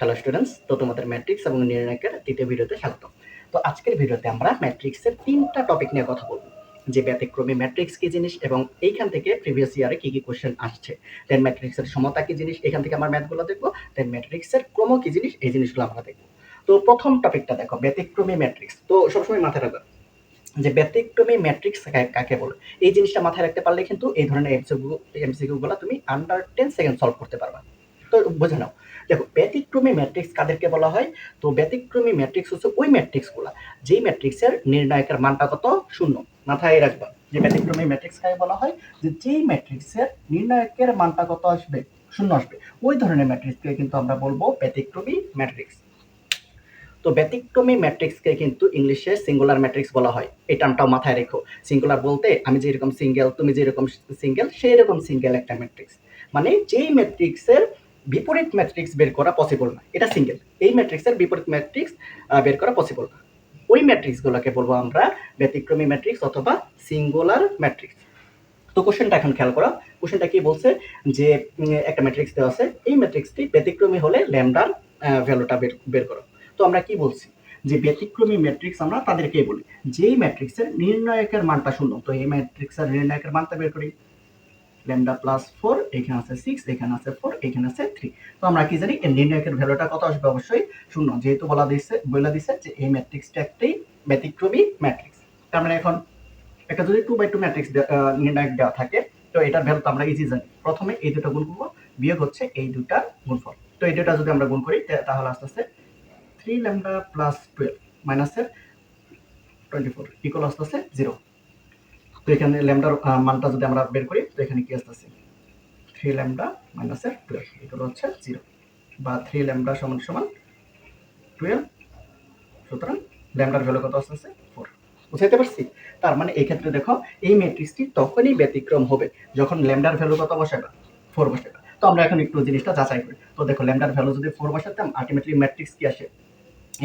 Hello students তো তোমাদের matrix এবং নির্ণায়কের দ্বিতীয় ভিডিওতে স্বাগত তো আজকের ভিডিওতে আমরা ম্যাট্রিক্সের তিনটা টপিক নিয়ে কথা বলব। যে ব্যতিক্রমী ম্যাট্রিক্স কি জিনিস এবং এইখান থেকে প্রিভিয়াস ইয়ারে কি কি কোশ্চেন আসছে। দেন ম্যাট্রিক্সের সমতা কি জিনিস, এখান থেকে আমরা ম্যাথগুলো দেখব। দেন ম্যাট্রিক্সের ক্রম কি জিনিস, এই জিনিসগুলো আমরা দেখব। তো প্রথম টপিকটা দেখো, ব্যতিক্রমী ম্যাট্রিক্স তো সবসময় মাথায় রাখবে, যে ব্যতিক্রমী ম্যাট্রিক্স কাকে বলে? এই জিনিসটা মাথায় রাখতে পারলে কিন্তু এই ধরনের এমসিকিউ এমসিকিউগুলো তুমি আন্ডার টেন সেকেন্ড সলভ করতে পারবা। তো বুঝে নাও। দেখো, ব্যতিক্রমী ম্যাট্রিক্স কাদেরকে বলা হয়? তো ব্যতিক্রমী ম্যাট্রিক্স হচ্ছে ওই ম্যাট্রিক্সগুলো যেই ম্যাট্রিক্সের নির্ণায়কের মানটা কত? শূন্য। মাথায় রাখবা। যে ব্যতিক্রমী ম্যাট্রিক্স কাকে বলা হয়? যে যেই ম্যাট্রিক্সের নির্ণায়কের মানটা কত আসবে? শূন্য আসবে। ওই ধরনের ম্যাট্রিক্সকে কিন্তু আমরা বলব ব্যতিক্রমী ম্যাট্রিক্স তো ব্যতিক্রমী ম্যাট্রিক্সকে কিন্তু ইংলিশে সিঙ্গুলার ম্যাট্রিক্স বলা হয়। এই টার্মটাও মাথায় রেখো। সিঙ্গুলার বলতে আমি যেরকম সিঙ্গেল তুমি যেরকম সিঙ্গেল সেই রকম সিঙ্গেল একটা ম্যাট্রিক্স মানে যেই ম্যাট্রিক্সের বিপরীত ম্যাট্রিক্স বের করা পসিবল না। এটা সিঙ্গেল এই ম্যাট্রিক্সের বিপরীত ম্যাট্রিক্স বের করা পসিবল না। ওই ম্যাট্রিক্সগুলোকে বলব আমরা ব্যতিক্রমী ম্যাট্রিক্স অথবা সিঙ্গুলার ম্যাট্রিক্স তো কোশ্চেনটা এখন খেয়াল করো। কোশ্চেনটা কি বলছে? যে একটা ম্যাট্রিক্স দেওয়া আছে। এই ম্যাট্রিক্সটি ব্যতিক্রমী হলে ল্যামডার ভ্যালুটা বের বের করো। তো আমরা কি বলছি? যে ব্যতিক্রমী ম্যাট্রিক্স আমরা তাদেরকে বলি। যেই ম্যাট্রিক্সের নির্ণায়কের মানটা শূন্য, তো এই ম্যাট্রিক্সের নির্ণায়কের মানটা বের করি। ল্যামডা প্লাস ফোর এখানে আছে সিক্স এখানে আছে ফোর এখানে আছে থ্রি তো আমরা কি জানি এর নির্ণায়কের ভ্যালুটা কত আসবে? অবশ্যই শূন্য। যেহেতু বলা দিচ্ছে বলে দিচ্ছে যে এই ম্যাট্রিক্সটা একটি ব্যতিক্রমী ম্যাট্রিক্স তার মানে এখন একটা যদি টু বাই টু ম্যাট্রিক্স নির্ণায়ক দেওয়া থাকে, তো এটার ভ্যালু তো আমরা ইজি জানি। প্রথমে এই দুটো গুণ করব, বিয়োগ হচ্ছে এই দুটার গুণফল। তো এই দুটা যদি আমরা গুণ করি তাহলে আস্তে আস্তে থ্রি ল্যামডা প্লাস টুয়েলভ মাইনাসের টোয়েন্টি ফোর ইকুয়াল আস্তে আস্তে জিরো তো এখানে ল্যামডার মানটা যদি আমরা বের করি, তো এখানে কি আসতেছে? থ্রি ল্যামডা মাইনাসের টুয়েলভ এগুলো হচ্ছে জিরো বা থ্রি ল্যামডা সমান সমান টুয়েলভ সুতরাং ল্যামডার ভ্যালু কত আসতেছে? ফোর বুঝাইতে পারছি? তার মানে এই ক্ষেত্রে দেখো, এই ম্যাট্রিক্সটি তখনই ব্যতিক্রম হবে যখন ল্যামডার ভ্যালু কত বসাবে ফোর বসাবে তো আমরা এখন একটু জিনিসটা যাচাই করি। তো দেখো, ল্যামডার ভ্যালু যদি ফোর বসাতাম আলটিমেটলি ম্যাট্রিক্স কি আসে?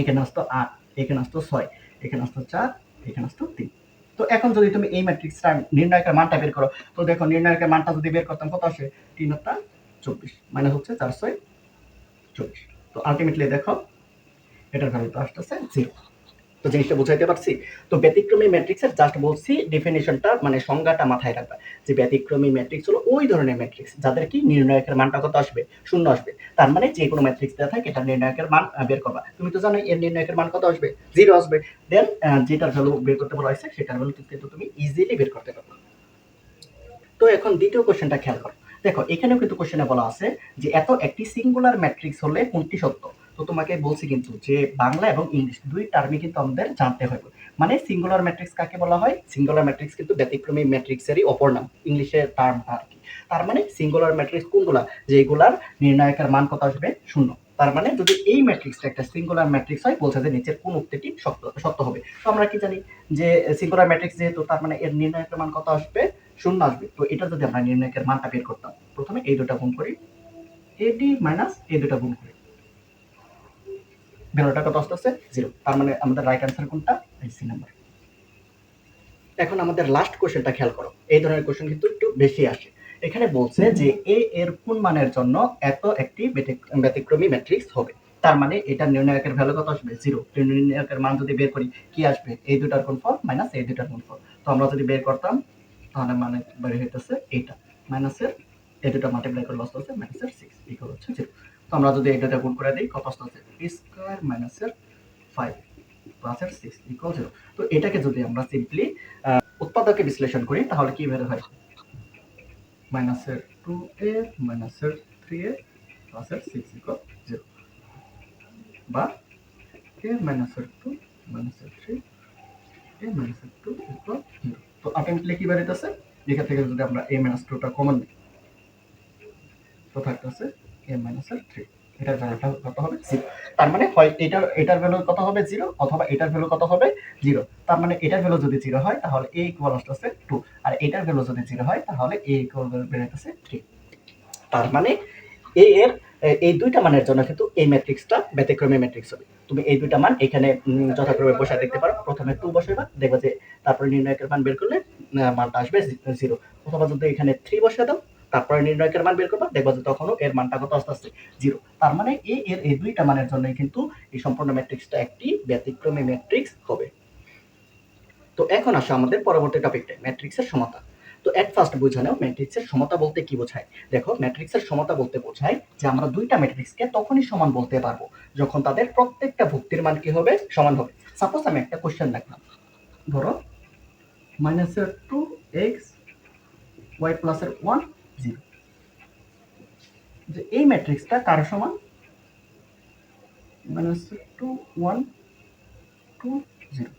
এখানে আসতো আট, এখানে আসতো ছয়, এখানে আসতো চার, এখানে আসতো তিন। তো এখন যদি তুমি এই ম্যাট্রিক্সটা নির্ণায়কের মানটা বের করো, তো দেখো নির্ণায়কের মানটা যদি বের করতাম কত আসে? তিন হত্যা চব্বিশ মাইনাস হচ্ছে চারশো চব্বিশ। তো আলটিমেটলি দেখো, এটার ভ্যালু তো আসতেছে জিরো তো জিনিসটা বুঝাইতে পারছি? তো ব্যতিক্রমী ম্যাট্রিক্সের জাস্ট বলছি ডেফিনেশনটা মানে সংজ্ঞাটা মাথায় রাখবা। যে ব্যতিক্রমী ম্যাট্রিক্স হলো ওই ধরনের ম্যাট্রিক্স, যাদের কি নির্ণায়কের মানটা কত আসবে? শূন্য আসবে। তার মানে যে কোনো ম্যাট্রিক্স দেওয়া থাকে, এটা নির্ণায়কের মান বের করবা। তুমি তো জানো এর নির্ণায়কের মান কত আসবে? জিরো আসবে। দেন যেটার ভ্যালু বের করতে বলা হয়েছে, সেটার ভ্যালু কিন্তু তুমি ইজিলি বের করতে পারবে। তো এখন দ্বিতীয় কোশ্চেনটা খেয়াল করো। দেখো, এখানেও কিন্তু কোশ্চেনে বলা আছে যে এত একটি সিঙ্গুলার ম্যাট্রিক্স হলে কোনটি সত্য? তো তোমাকে বলছি কিন্তু যে বাংলা এবং ইংলিশ দুই টার্মই কিন্তু আমাদের জানতে হবে। মানে সিঙ্গুলার ম্যাট্রিক্স কাকে বলা হয়? সিঙ্গুলার ম্যাট্রিক্স কিন্তু ব্যতিক্রমী ম্যাট্রিক্সেরই অপর নাম ইংলিশের টার্মটা আর কি। তার মানে সিঙ্গুলার ম্যাট্রিক্স কোনগুলা? যেগুলার নির্ণায়কের মান কত আসবে? শূন্য। তার মানে যদি এই ম্যাট্রিক্সটা একটা সিঙ্গুলার ম্যাট্রিক্স হয়, বলছে যে নিচের কোন উক্তিটি সত্য সত্য হবে। তো আমরা কি জানি যে সিঙ্গুলার ম্যাট্রিক্স যেহেতু, তার মানে এর নির্ণায়কের মান কত আসবে? শূন্য আসবে। তো এটা যদি আমরা নির্ণায়কের মানটা বের করতাম, প্রথমে এই দুটা গুণ করি। এডি মাইনাস এই দুটা গুণ করি। ভ্যালুটা কত আসতেছে জিরো তার মানে আমাদের রাইট অ্যান্সার কোনটা? এই সি নাম্বার এখন আমাদের লাস্ট কোশ্চেনটা খেয়াল করো। এই ধরনের কোশ্চেন কিন্তু একটু বেশি আসে। এখানে বলছে যে এ এর কোন মানের জন্য এত একটি ব্যতিক্রমী ম্যাট্রিক্স হবে? তার মানে এটা নির্ণায়কের ভ্যালু কত আসবে? জিরো নির্ণায়কের মান যদি বের করি কি আসবে? এই দুটার গুণফল মাইনাস এই দুটার গুণফল। তো আমরা যদি বের করতাম তাহলে মানে বের হইতেছে এইটা মাইনাসের এই দুটা মাল্টিপ্লাই করলে আসতে হচ্ছে মাইনাসের সিক্স ইকুয়াল হচ্ছে জিরো আমরা যদি দুটা গুণ করে দিই কত আসতে পি স্কোয়ার মাইনাসের ফাইভ প্লাসের সিক্স ইকুয়াল জিরো তো এটাকে যদি আমরা সিম্পলি উৎপাদকে বিশ্লেষণ করি, তাহলে কি বের হয়? মাইনাসের টু এ মাইনাসের থ্রি এ প্লাসের সিক্স ইকুয়াল জিরো বা এ মাইনাসের টু মাইনাসের থ্রি এ মাইনাসের টু ইকুয়াল জিরো তো আলটিমেটলি কি বেরোতেছে এখান থেকে যদি আমরা এ মাইনাস টুটা কমন নিই, তো থাকতেছে তার মানে মানে মানে এ এর এই দুইটা মানের জন্য কিন্তু এই হবে। তুমি এই দুইটা মান এখানে যথাক্রমে বসে দেখতে পারো। প্রথমে টু বসাইবা, দেখবা যে তারপরে নির্ণায়কের মান বের করলে মানটা আসবে জিরো অথবা যদি এখানে থ্রি বসে দাও তারপরে নির্ণয়কের মান বের করবা, দেখবা যে তখনও এর মানটা কত? আস্তে আস্তে জিরো তার মানে এ, এর এই দুইটা মানের জন্যই কিন্তু এই সম্পূর্ণ ম্যাট্রিক্সটা একটি ব্যতিক্রমী ম্যাট্রিক্স হবে। তো এখন আসো আমাদের পরবর্তী টপিকটা ম্যাট্রিক্সের সমতা। তো এট ফার্স্ট বুঝে নাও ম্যাট্রিক্সের সমতা বলতে কি বোঝায়। দেখো, ম্যাট্রিক্সের সমতা বলতে বোঝায় যে আমরা দুইটা ম্যাট্রিক্সকে তখনই সমান বলতে পারব, যখন তাদের প্রত্যেকটা ভুক্তির মান কি হবে? সমান হবে। সাপোজ আমি একটা কোশ্চেন রাখলাম। ধরো মাইনাসের টু এক্স ওয়াই প্লাসের ওয়ান যে এই ম্যাট্রিক্সটা কার সমান? মাইনাসের টু ওয়ান টু জিরো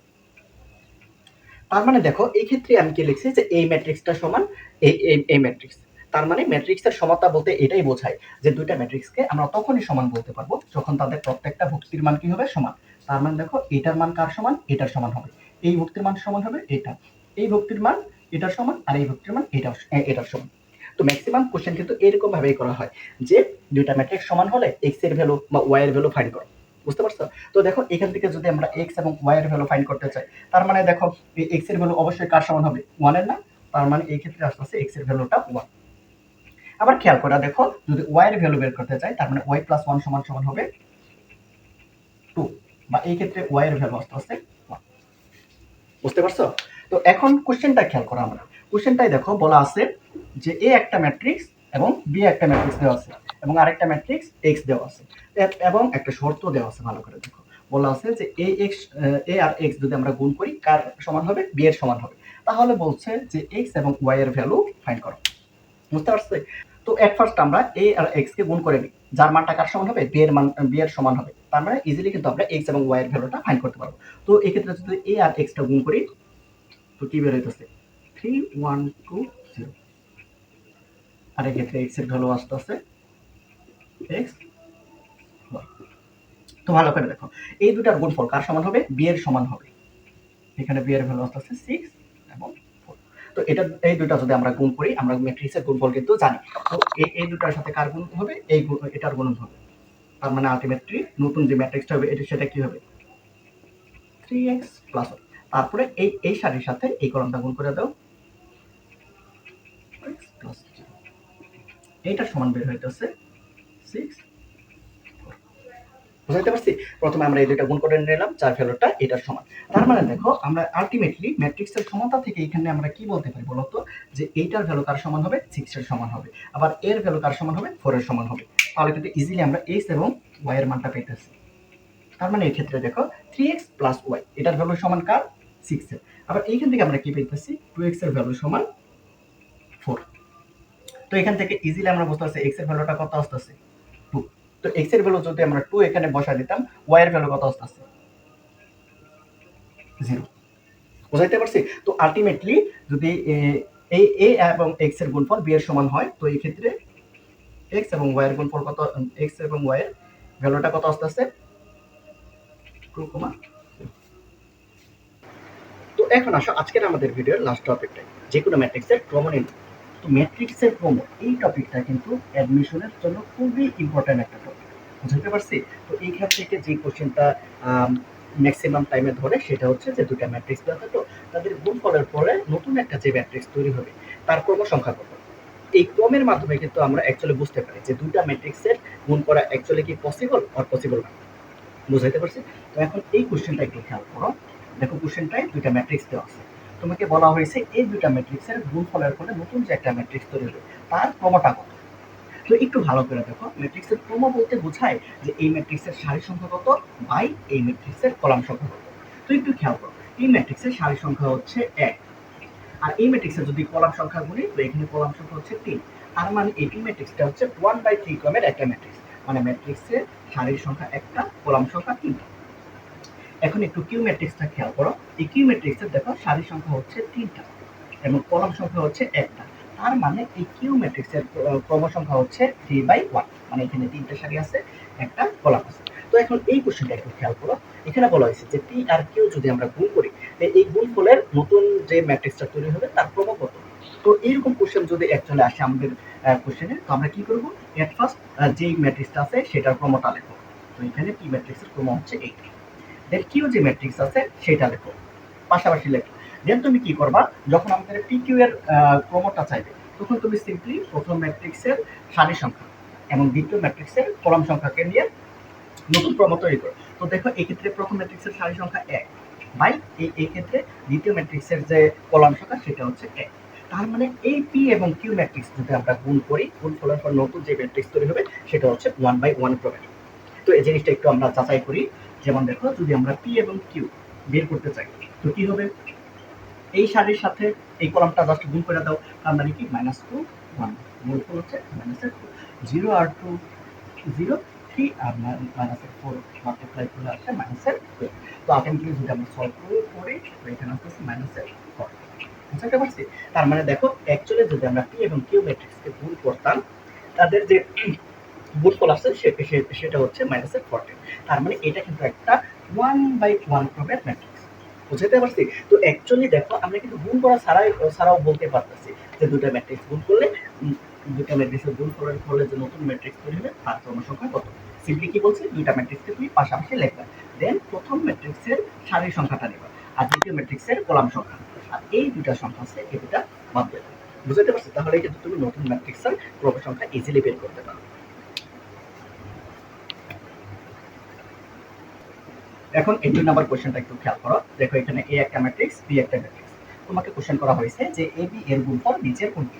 তার মানে দেখো, এই ক্ষেত্রে আমি কি লিখছি যে এই ম্যাট্রিক্সটা সমান এই এই ম্যাট্রিক্স। তার মানে ম্যাট্রিক্সের সমতা বলতে এটাই বোঝায় যে দুইটা ম্যাট্রিক্সকে আমরা তখনই সমান বলতে পারব যখন তাদের প্রত্যেকটা ভুক্তির মান কি হবে? সমান। তার মানে দেখো, এটার মান কার সমান? এটার সমান হবে। এই ভুক্তির মান সমান হবে এটা। এই ভুক্তির মান এটার সমান আর এই ভুক্তির মান এটার এটার সমান। তো ম্যাক্সিমাম কোশ্চেন কিন্তু এরকম ভাবেই করা হয় যে দুইটা ম্যাট্রিক্স সমান হলে এক্সের ভ্যালু বা ওয়াই এর ভ্যালু ফাইন্ড করো। বুঝতে পারছ? তো দেখো, এখান থেকে যদি আমরা এক্স এবং ওয়াই এর ভ্যালু ফাইন্ড করতে চাই, তার মানে দেখো এক্সের ভ্যালু অবশ্যই কার সমান হবে? ওয়ানের না? তার মানে এই ক্ষেত্রে আসতে আসতে এক্সের ভ্যালুটা ওয়ান আবার খেয়াল করে, দেখো, যদি ওয়াই এর ভ্যালু বের করতে চাই, তার মানে ওয়াই প্লাস ওয়ান সমান সমান হবে টু বা এই ক্ষেত্রে ওয়াই এর ভ্যালু আসতে আসতে ওয়ান বুঝতে পারছ? তো এখন কোশ্চেনটা খেয়াল করো আমরা। কোশ্চেনটাই দেখো, বলা আছে যে এ একটা ম্যাট্রিক্স এবং বি একটা ম্যাট্রিক্স দেওয়া আছে এবং আরেকটা ম্যাট্রিক্স এক্স দেওয়া আছে। এবং একটা শর্ত দেওয়া আছে ভালো করে দেখো। বলা আছে যে এ এক্স এ আর এক্স যদি আমরা গুণ করি, কার সমান হবে? বি এর সমান হবে। তাহলে বলছে যে এক্স এবং ওয়াই এর ভ্যালু ফাইন্ড করো। বুঝতে পারছে? তো এট ফার্স্ট আমরা এ আর এক্স কে গুণ করে নিই। যার মানটা কার সমান হবে? বি এর মান বি এর সমান হবে। তার মানে ইজিলি কিন্তু আমরা এক্স এবং ওয়াই এর ভ্যালুটা ফাইন্ড করতে পারব। তো এক্ষেত্রে যদি এ আর এক্সটা গুণ করি, তো কি বের হইতেছে? থ্রি ওয়ান টু আর এক্ষেত্রে এক্সের ভ্যালু আসতে আছে এক্স তো ভালো করে দেখো, এই দুটার গুণফল কার সমান হবে? বি এর সমান হবে। এখানে বি এর ভ্যালু আসতে আছে সিক্স এবং তো এটা, এই দুটা যদি আমরা গুণ করি, আমরা ম্যাট্রিক্সের গুণফল কিন্তু জানি। তো এই এই দুটার সাথে কার গুণ হবে? এই এটার গুণ হবে। তার মানে আলটিমেটলি নতুন যে ম্যাট্রিক্সটা হবে, এটা সেটা কি হবে? থ্রি এক্স প্লাস তারপরে এই এই সারির সাথে এই কলমটা গুণ করে দাও। এইটার সমান বের হইতেছে সিক্স বুঝতে পারছি? প্রথমে আমরা এই দুইটা গুণ করে নিলাম, চার ভ্যালুটা এটার সমান। তার মানে দেখো, আমরা আলটিমেটলি ম্যাট্রিক্সের সমতা থেকে এখানে আমরা কি বলতে পারি বলতো যে এইটার ভ্যালু কার সমান হবে? সিক্স এর সমান হবে। আবার এর ভ্যালু কার সমান হবে? ফোর এর সমান হবে। তাহলে কিন্তু ইজিলি আমরা এক্স এবং ওয়াই এর মানটা পেতেছি। তার মানে এই ক্ষেত্রে দেখো থ্রি এক্স প্লাস ওয়াই এটার ভ্যালু সমান কার? সিক্স এর। আবার এইখান থেকে আমরা কি পেতেছি? টু এক্সের ভ্যালু সমান তো এখান থেকে ইজিলি আমরা বুঝতে পারছি এক্সের ভ্যালুটা কত আসতেছে। টু তো এক্সের ভ্যালু যদি আমরা টু এখানে বসা দিতাম ওয়াই এর ভ্যালু কত আসতেছে? জিরো বুঝাইতে পারছি? তো আলটিমেটলি যদি এই এ এবং এক্সের গুণফল বি এর সমান হয়, তো এই ক্ষেত্রে এক্স এবং ওয়াই এর গুণফল কত এক্স এবং ওয়াই এর ভ্যালুটা কত আসতেছে? টু কমা তো এখন আসো আজকের আমাদের ভিডিওর লাস্ট টপিকটাই যে কোনো ম্যাট্রিক্সের ক্রম নির্ণয় তো ম্যাট্রিক্সের ক্রম এই টপিকটা কিন্তু অ্যাডমিশনের জন্য খুবই ইম্পর্ট্যান্ট একটা টপিক বুঝতে পারছি? তো এইখান থেকে যে কোশ্চেনটা ম্যাক্সিমাম টাইমে ধরে, সেটা হচ্ছে যে দুটা ম্যাট্রিক্স দেওয়া থাকল, তাদের গুণফলের পরে নতুন একটা যে ম্যাট্রিক্স তৈরি হবে, তার ক্রম সংখ্যা কত? এই ক্রমের মাধ্যমে কিন্তু আমরা অ্যাকচুয়ালি বুঝতে পারি যে দুটা ম্যাট্রিক্সের গুণ করা অ্যাকচুয়ালি কি পসিবল আর পসিবল না। বুঝাইতে পারছি? তো এখন এই কোশ্চেনটা একটু খেয়াল করো। দেখো কোশ্চেনটায় দুইটা ম্যাট্রিক্স দেওয়া আছে। তোমাকে বলা হয়েছে, এই দুইটা ম্যাট্রিক্সের গুণফলের ফলে নতুন যে একটা ম্যাট্রিক্স তৈরি হবে, তার ক্রমটা কত? তো একটু ভালো করে দেখো ম্যাট্রিক্সের ক্রম বলতে বোঝায় যে এই ম্যাট্রিক্সের সারি সংখ্যা কত? বাই এই ম্যাট্রিক্সের কলাম সংখ্যা কত? তো একটু খেয়াল করো, এই ম্যাট্রিক্সের সারি সংখ্যা হচ্ছে এক। আর এই ম্যাট্রিক্সের যদি কলাম সংখ্যা গুনি, তো এখানে কলাম সংখ্যা হচ্ছে তিন। তার মানে এই ম্যাট্রিক্সটা হচ্ছে ওয়ান বাই থ্রি ক্রমের একটা ম্যাট্রিক্স মানে ম্যাট্রিক্সের সারির সংখ্যা একটা, কলাম সংখ্যা তিনটা। এখন একটু কিউ ম্যাট্রিক্সটা খেয়াল করো। এই কিউ ম্যাট্রিক্সের দেখো, সারি সংখ্যা হচ্ছে তিনটা এবং কলাম সংখ্যা হচ্ছে একটা। তার মানে এই কিউ ম্যাট্রিক্সের ক্রম সংখ্যা হচ্ছে থ্রি বাই ওয়ান মানে এখানে তিনটা সারি আছে, একটা কলাম আছে। তো এখন এই কোশ্চেনটা একটু খেয়াল করো। এখানে বলা হয়েছে যে পি আর কিউ যদি আমরা গুণ করি এই গুণফলের নতুন যে ম্যাট্রিক্সটা তৈরি হবে, তার ক্রম কত? তো এইরকম কোশ্চেন যদি অ্যাকচুয়ালি আসে আমাদের কোশ্চেনে তো আমরা কি করব? এট ফার্স্ট যেই ম্যাট্রিক্সটা আছে, সেটার ক্রমটা লেখো। তো এখানে পি ম্যাট্রিক্সের ক্রম হচ্ছে এইট দেন কিউ যে ম্যাট্রিক্স আছে, সেটা লেখো। পাশাপাশি লেখো। দেন তুমি কি করবা? যখন আমাদের পি কিউ এর ক্রমটা চাইবে, তখন তুমি সিম্পলি প্রথম ম্যাট্রিক্সের সারি সংখ্যা এবং দ্বিতীয় ম্যাট্রিক্সের কলাম সংখ্যাকে নিয়ে নতুন ক্রম তৈরি করো। তো দেখো এই ক্ষেত্রে প্রথম ম্যাট্রিক্সের সারি সংখ্যা এক বাই এই ক্ষেত্রে দ্বিতীয় ম্যাট্রিক্সের যে কলাম সংখ্যা, সেটা হচ্ছে এক। তার মানে এই পি এবং কিউ ম্যাট্রিক্স যদি আমরা গুণ করি, গুণ করার পর নতুন যে ম্যাট্রিক্স তৈরি হবে, সেটা হচ্ছে ওয়ান বাই ওয়ান ক্রমের তো এই জিনিসটা একটু আমরা যাচাই করি। যেমন দেখো, যদি আমরা পি এবং কিউ বের করতে চাই, তো কি হবে? এই সারির সাথে এই কলামটা জাস্ট গুণ করে দাও, তার মানে কি? মাইনাস টু ওয়ান গুণফল হচ্ছে মাইনাসের টু জিরো আর টু জিরো থ্রি আর মাইনাস এর ফোর মাল্টিপ্লাই করলে আসছে মাইনাসের টু তো আলটিমেটলি যদি আমরা সলভ করি তো এখানে আসতেছে মাইনাসের ফোর বুঝতে পারছি? তার মানে দেখো অ্যাকচুয়ালি যদি আমরা পি এবং কিউ ম্যাট্রিক্সকে গুণ করতাম, তাদের যে গুণফল আসছে, সে- সেটা হচ্ছে মাইনাসের ফোরটিন তার মানে এটা কিন্তু একটা ওয়ান বাই ওয়ান ক্রমের ম্যাট্রিক্স বুঝতে পারছি? তো অ্যাকচুয়ালি দেখো, আমরা কিন্তু গুণ করা ছাড়াই, ছাড়াও বলতে পারতেছি যে দুটো ম্যাট্রিক্স গুণ করলে দুটো ম্যাট্রিক্সের গুণ করার ফলে যে নতুন ম্যাট্রিক্স তৈরি হবে তার ক্রমসংখ্যা কত? সিম্পলি কি বলছি? দুইটা ম্যাট্রিক্সকে তুমি পাশাপাশি লিখবা। দেন প্রথম ম্যাট্রিক্সের সারির সংখ্যাটা নেবা আর দ্বিতীয় ম্যাট্রিক্সের কলাম সংখ্যা। আর এই দুটা সংখ্যা আছে, এই দুটা বাদ দেবে বুঝতে পারছি? তাহলে কিন্তু তুমি নতুন ম্যাট্রিক্সের ক্রম সংখ্যা ইজিলি বের করতে পারো। এখন এই দুই নাম্বার কোশ্চেনটা একটু খেয়াল করো। দেখো এখানে এ একটা ম্যাট্রিক্স বি একটা ম্যাট্রিক্স তোমাকে কোশ্চেন করা হয়েছে যে এ বি এর গুণফল নিচের কোনটি?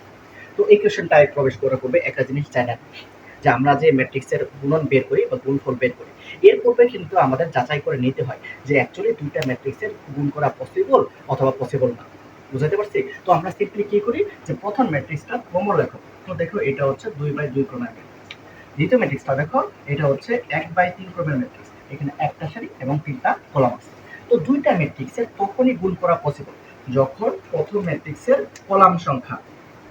তো এই কোশ্চেনটায় প্রবেশ করা করবে একটা জিনিস জানা যে আমরা যে ম্যাট্রিক্সের গুণন বের করি বা গুণফল বের করি, এর পূর্বে কিন্তু আমাদের যাচাই করে নিতে হয় যে অ্যাকচুয়ালি দুইটা ম্যাট্রিক্সের গুণ করা পসিবল অথবা পসিবল না। বুঝতে পারছি? তো আমরা সিম্পলি কি করি? যে প্রথম ম্যাট্রিক্সটা ক্রম লেখো তো দেখো এটা হচ্ছে দুই বাই দুই ক্রমের ম্যাট্রিক্স দ্বিতীয় ম্যাট্রিক্সটা দেখো, এটা হচ্ছে এক বাই তিন ক্রমের ম্যাট্রিক্স এখানে একটা সারি এবং তিনটা কলাম আছে। তো দুইটা ম্যাট্রিক্সের তখনই গুণ করা পসিবল যখন প্রথম ম্যাট্রিক্সের কলাম সংখ্যা,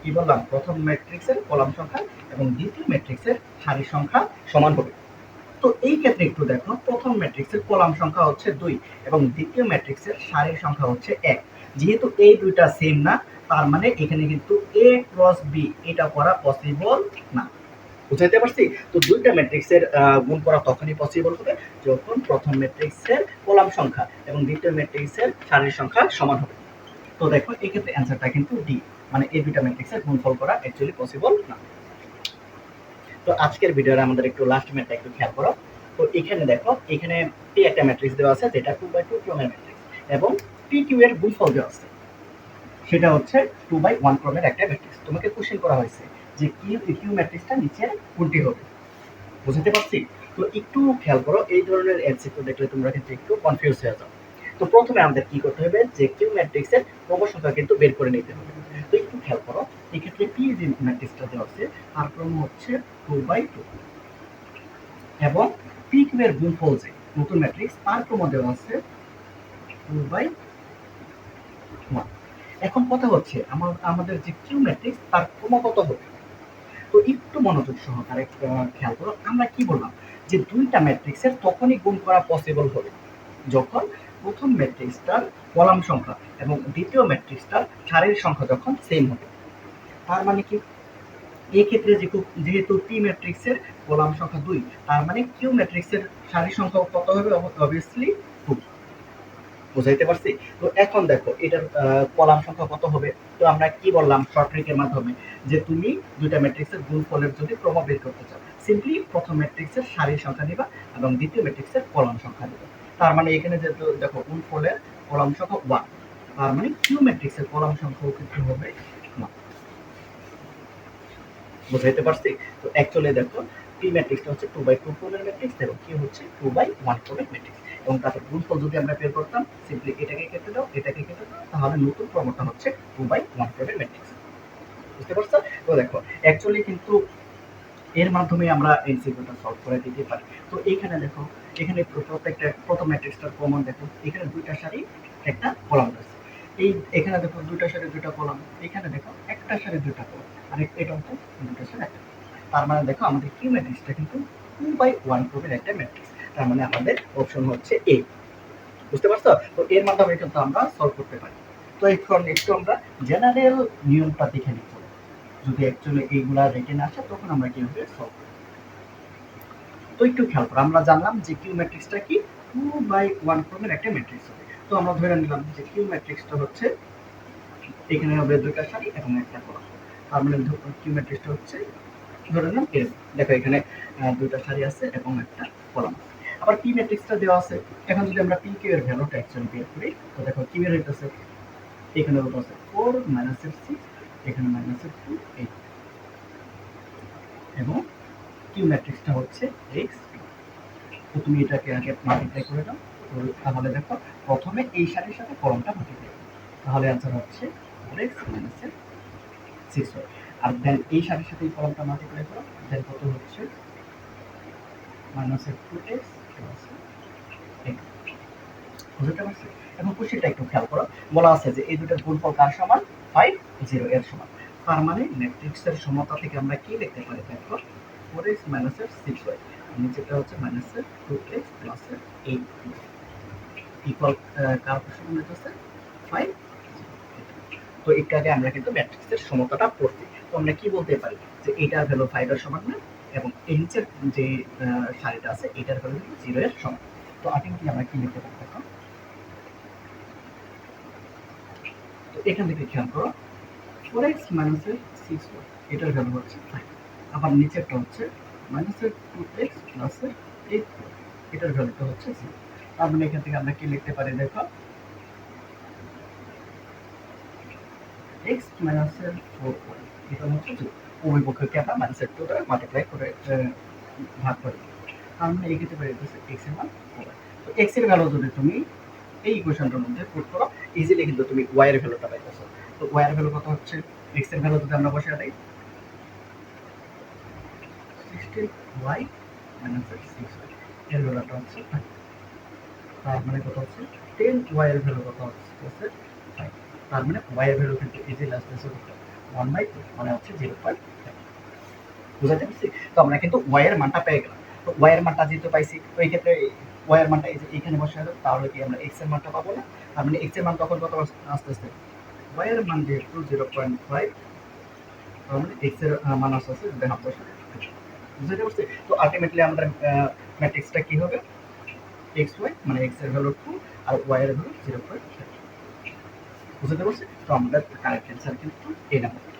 কি বললাম? প্রথম ম্যাট্রিক্সের কলাম সংখ্যা এবং দ্বিতীয় ম্যাট্রিক্সের সারি সংখ্যা সমান হবে। তো এই ক্ষেত্রে একটু দেখো, প্রথম ম্যাট্রিক্সের কলাম সংখ্যা হচ্ছে দুই এবং দ্বিতীয় ম্যাট্রিক্সের সারির সংখ্যা হচ্ছে এক। যেহেতু এই দুইটা সেম না, তার মানে এখানে কিন্তু এ ক্রস বি এটা করা পসিবল না। বুঝাইতে পারছি? তো দুইটা ম্যাট্রিক্সের গুণ করা তখনই পসিবল হবে যখন প্রথম ম্যাট্রিক্সের কলাম সংখ্যা এবং দ্বিতীয় ম্যাট্রিক্সের সারির সংখ্যা সমান হবে। তো দেখো এই ক্ষেত্রে অ্যান্সারটা কিন্তু ডি মানে এই দুইটা ম্যাট্রিক্সের গুণফল করা অ্যাকচুয়ালি পসিবল না। তো আজকের ভিডিওর আমাদের একটু লাস্ট ম্যাটটা একটু খেয়াল করো। তো এখানে দেখো, এখানে পি একটা ম্যাট্রিক্স দেওয়া আছে, যেটা টু বাই টু ক্রমের ম্যাট্রিক্স এবং পি কিউ এর গুণফল দেওয়া আছে। সেটা হচ্ছে টু বাই ওয়ান ক্রমের একটা ম্যাট্রিক্স তোমাকে কোশ্চেন করা হয়েছে যে কিউ কিউ ম্যাট্রিক্সটা নিচের কোনটি হবে? বুঝতে পারছি? তো একটু খেয়াল করো, এই ধরনের এমসিকিউ দেখলে তোমরা কিন্তু একটু কনফিউজ হয়ে যাও। তো প্রথমে আমাদের কি করতে হবে? যে কিউ ম্যাট্রিক্সের ক্রম সংখ্যা কিন্তু বের করে নিতে হবে। তো একটু খেয়াল করো, এক্ষেত্রে পি যে ম্যাট্রিক্সটা দেওয়া আছে, তার ক্রম হচ্ছে টু বাই টু এবং পি কিউ এর গুণফল যে নতুন ম্যাট্রিক্স তার ক্রম দেওয়া আছে টু বাই এখন কথা হচ্ছে আমাদের যে কিউ ম্যাট্রিক্স তার ক্রম কত হবে? তো একটু মনোযোগ সহকারে খেয়াল করো, আমরা কি বললাম? যে দুইটা ম্যাট্রিক্সের তখনই গুণ করা পসিবল হবে। যখন প্রথম ম্যাট্রিক্সটার কলাম সংখ্যা এবং দ্বিতীয় ম্যাট্রিক্সটার সারির সংখ্যা যখন সেম হবে। তার মানে কি? এই ক্ষেত্রে যেহেতু- পি ম্যাট্রিক্সের কলাম সংখ্যা দুই, তার মানে কিউ ম্যাট্রিক্সের সারির সংখ্যা কত হবে? অবভিয়াসলি বুঝাইতে পারছি? তো এখন দেখো, এটার কলাম সংখ্যা কত হবে? তো আমরা কি বললাম শর্ট ট্রিকের মাধ্যমে? যে তুমি দুইটা ম্যাট্রিক্সের গুণফলের যদি ক্রম বের করতে চাও সিম্পলি প্রথম ম্যাট্রিক্সের সারির সংখ্যা নিবা এবং দ্বিতীয় ম্যাট্রিক্সের কলাম সংখ্যা নিবা। তার মানে এখানে যেহেতু দেখো গুণফলের কলাম সংখ্যা ওয়ান তার মানে কিউ ম্যাট্রিক্সের কলাম সংখ্যাও কিন্তু হবে বুঝাইতে পারছি? তো অ্যাকচুয়ালি দেখো পি ম্যাট্রিক্সটা হচ্ছে টু বাই টু ক্রমের ম্যাট্রিক্স এবং কি হচ্ছে টু বাই ওয়ান ক্রমের ম্যাট্রিক্স এবং তারপর গুণফল যদি আমরা বের করতাম সিম্পলি এটাকে কেটে দাও, এটাকে কেটে দাও, তাহলে নতুন ক্রমটা হচ্ছে টু বাই ওয়ান ক্রমের ম্যাট্রিক্স বুঝতে পারছ? তো দেখো অ্যাকচুয়ালি কিন্তু এর মাধ্যমে আমরা এই এমসিকিউটা সলভ করে দিতে পারি। তো এইখানে দেখো, এখানে প্রত্যেকটা, প্রথম ম্যাট্রিক্সটার কমন দেখো, এখানে দুইটা সারি, একটা কলাম রয়েছে। এই, এখানে দেখো দুইটা সারি, দুইটা কলাম এখানে দেখো একটা সারি, দুইটা কলাম আর এটা হচ্ছে দুইটা সারি, একটা তার মানে দেখো আমাদের কি ম্যাট্রিক্সটা কিন্তু টু বাই ওয়ান ক্রমের একটা ম্যাট্রিক্স তার মানে আমাদের অপশন হচ্ছে এ বুঝতে পারছ? তো এর মাধ্যমে কিন্তু আমরা সলভ করতে পারি। তো এখন একটু আমরা জেনারেল নিয়মটা দেখে নিব যদি অ্যাকচুয়ালি এইগুলা রেটে না আসে, তখন আমরা কীভাবে সলভ করব? তো একটু খেয়াল করো, আমরা জানলাম যে কিউ ম্যাট্রিক্সটা কি? টু বাই ওয়ান ক্রমের একটা ম্যাট্রিক্স হবে। তো আমরা ধরে নিলাম যে কিউ ম্যাট্রিক্সটা হচ্ছে এখানে হবে দুইটা সারি এবং একটা কলাম তার মানে কিউ ম্যাট্রিক্সটা হচ্ছে ধরে নাম এরকম দেখো এখানে দুইটা সারি আছে এবং একটা কলাম আছে। আবার পি ম্যাট্রিক্সটা দেওয়া আছে। এখন যদি আমরা পি কিউ এর ভ্যালুটা অ্যাকচুয়ালি বের করি, তো দেখো কিউ এর হইতেছে এখানে হতো আছে ফোর মাইনাস এর সিক্স এখানে মাইনাস এর টু এইট এবং কিউ ম্যাট্রিক্সটা হচ্ছে এক্স তো তুমি এটাকে আগে মাল্টিপ্লাই করে দাও তো তাহলে দেখো প্রথমে এই সারির সাথে কলমটা মাল্টিপ্লাই তাহলে অ্যান্সার হচ্ছে ফোর এক্স মাইনাস এর সিক্স আর দেন এই সারির সাথে এই কলমটা মাল্টিপ্লাই করো দেন কত হচ্ছে? মাইনাস এর টু এক্স বুঝতে এখন কোশ্চেনটা একটু খেয়াল করো বলা আছে যে এই গুণফল কার সমান ফাইভ জিরো এর সমান তার মানে ম্যাট্রিক্সের সমতা থেকে আমরা কি পারি দেখো ফোর এক্স মাইনাস এর সিক্স ওয়াই নিচেটা হচ্ছে মাইনাস এর টু এক্স প্লাস এর এইট ইকুয়াল কার সমান হচ্ছে ফাইভ তো এটাকে আমরা কিন্তু ম্যাট্রিক্সের সমতাটা পড়ছি তো আমরা কি বলতে পারি যে এটার ভ্যালু ফাইভ এর সমান না এবং এই নিচের যে সারিটা আছে, এটার ভ্যালু কিন্তু জিরো এর সমান। তো আলটিমেটলি আমরা কি লিখতে পারি দেখো? তো এখান থেকে খেয়াল করো ফোর এক্স মাইনাসের সিক্স ওয়াই এটার ভ্যালু হচ্ছে ফাইভ আবার নিচেরটা হচ্ছে মাইনাসের টু এক্স প্লাসের এইট এটার ভ্যালুটা হচ্ছে জিরো তার মানে এখান থেকে আমরা কি লিখতে পারি দেখো? এক্স মাইনাসের ফোর ওয়াই এটা হচ্ছে জিরো উভয় পক্ষকে আমরা মাইনাসের টু দ্বারা মাল্টিপ্লাই করে ভাগ করে মানে এই ক্ষেত্রে বেরিয়ে যাচ্ছে এক্সের মান তো এক্সের ভ্যালু যদি তুমি এই ইকুয়েশনটার মধ্যে পুট করো ইজিলি কিন্তু তুমি ওয়াই এর ভ্যালুটা পাইতেছো। তো ওয়াই এর ভ্যালু কত হচ্ছে? এক্সের ভ্যালু যদি আমরা বসিয়ে দিই মাইনাস এর তার মানে কত হচ্ছে? টেন ওয়াই এর ভ্যালু কত হচ্ছে? তার মানে ওয়াই এর ভ্যালু কিন্তু ইজিলি আসতেছে। ওয়ান বাই মানে হচ্ছে জিরো পয়েন্ট বুঝাতে পারছি? তো আমরা কিন্তু ওয়াই এর মানটা পেয়ে গেলাম। তো ওয়াই এর মানটা যেহেতু পাইছি এই ক্ষেত্রে ওয়াই এর মানটা যে এখানে বসে দেবো তাহলে কি আমরা এক্সের মানটা পাবো না? তার মানে এক্সের মান তখন কত আস্তে আস্তে। ওয়াই এর মান যেহেতু জিরো পয়েন্ট ফাইভ তার মানে এক্সের আহ, মান আস্তে আস্তে বসে বুঝতে পারছি? তো আলটিমেটলি আমাদের ম্যাট্রিক্সটা কি হবে? এক্স ওয়াই মানে এক্সের ভ্যালু টু আর ওয়াই ভ্যালু জিরো পয়েন্ট বুঝতে পারছি? তো আমাদের কারেক্ট অ্যান্সার কিন্তু এই নাম্বার